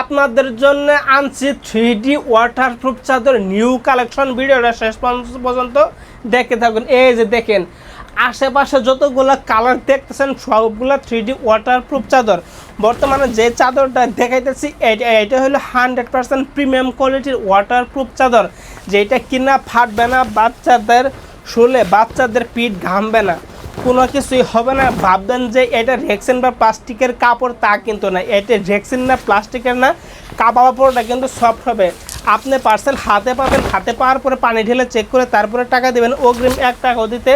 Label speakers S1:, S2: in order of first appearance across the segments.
S1: আপনাদের জন্য আনছি থ্রি ডি ওয়াটারপ্রুফ চাদর নিউ কালেকশন ভিডিওটা শেষ পর্যন্ত দেখে থাকুন। এই যে দেখেন, আশেপাশে যতগুলো কালার দেখতেছেন, সবগুলো থ্রি ডি ওয়াটারপ্রুফ চাদর। বর্তমানে যে চাদরটা দেখাইতেছি এটা এটা হলো হান্ড্রেড পার্সেন্ট প্রিমিয়াম কোয়ালিটির ওয়াটারপ্রুফ চাদর, যেটা কিনা ফাটবে না, বাচ্চাদের শুলে বাচ্চাদের পিঠ ঘামবে না। কোনো কিছুই হবে না। ভাববেন যে এটা রেক্সিন বা প্লাস্টিকের কাপড়, তা কিন্তু না। এটা রেক্সিন না, প্লাস্টিকের না কাপড়টা কিন্তু সফট হবে। আপনি পার্সেল হাতে পাবেন, হাতে পাওয়ার পরে পানি ঢেলে চেক করে তারপরে টাকা দেবেন। অগ্রিম এক টাকাও দিতে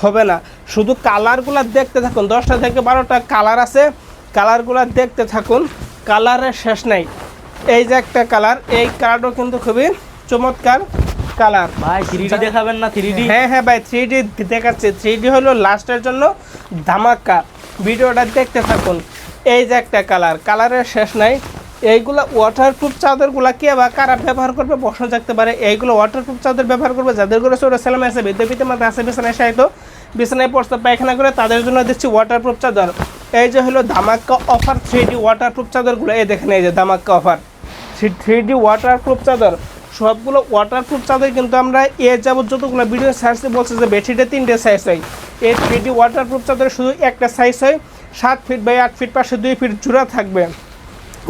S1: হবে না। শুধু কালারগুলো দেখতে থাকুন। দশটা থেকে বারোটা কালার আছে। কালারগুলো দেখতে থাকুন। কালারের শেষ নাই। এই যে একটা কালার এই কালারটাও কিন্তু খুবই চমৎকার। কালার।
S2: ভাই থ্রি দেখাবেন না থ্রি
S1: হ্যাঁ হ্যাঁ ভাই থ্রি দেখাচ্ছে। থ্রি হলো লাস্টের জন্য ধামাক্কা ভিডিওটা দেখতে থাকুন। এই যে একটা কালার কালারের শেষ নাই। এইগুলো ওয়াটারপ্রুফ চাদরগুলো কে বা কারা ব্যবহার করবে প্রশ্ন থাকতে পারে। এইগুলো ওয়াটারপ্রুফ চাদর ব্যবহার করবে যাদের করে ছোটো ছেলেমেয়ে আছে বিদ্যাপীঠের মধ্যে আছে বিছানায় সাহিত্য বিছানায় পড়তে পায়খানা করে তাদের জন্য দিচ্ছি ওয়াটারপ্রুফ চাদর। এই যে হলো ধামাক্কা অফার থ্রি ডি ওয়াটারপ্রুফ চাদরগুলো। এই দেখেন এই যে ধামাক্কা অফার থ্রি ডি ওয়াটারপ্রুফ চাদর। সবগুলো ওয়াটারপ্রুফ চাদর কিন্তু আমরা এ যাবত যতগুলো ভিডিও সাইজে বলছে যে বেডশিটে তিনটে সাইজ হয়। এই থ্রি ডি ওয়াটারপ্রুফ চাদর শুধু একটা সাইজ হয়, সাত ফিট বাই আট ফিট পাশে দুই ফিট জোড়া থাকবে।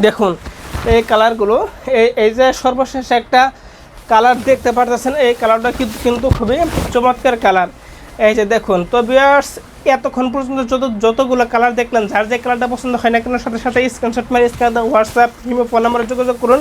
S1: দেখুন, এই কালারগুলো এই এই যে সর্বশেষ একটা কালার দেখতে পারতেছেন, এই কালারটা কিন্তু কিন্তু খুবই চমৎকার কালার এই যে দেখুন, তো বিয়ার্স এতক্ষণ পর্যন্ত যত, যতগুলো কালার দেখলেন, যার যে কালারটা পছন্দ হয় না কেন, সাথে সাথে স্ক্রিনশট মারি স্ক্রিন হোয়াটসঅ্যাপ কিংবা ফোন নাম্বারে যোগাযোগ করুন।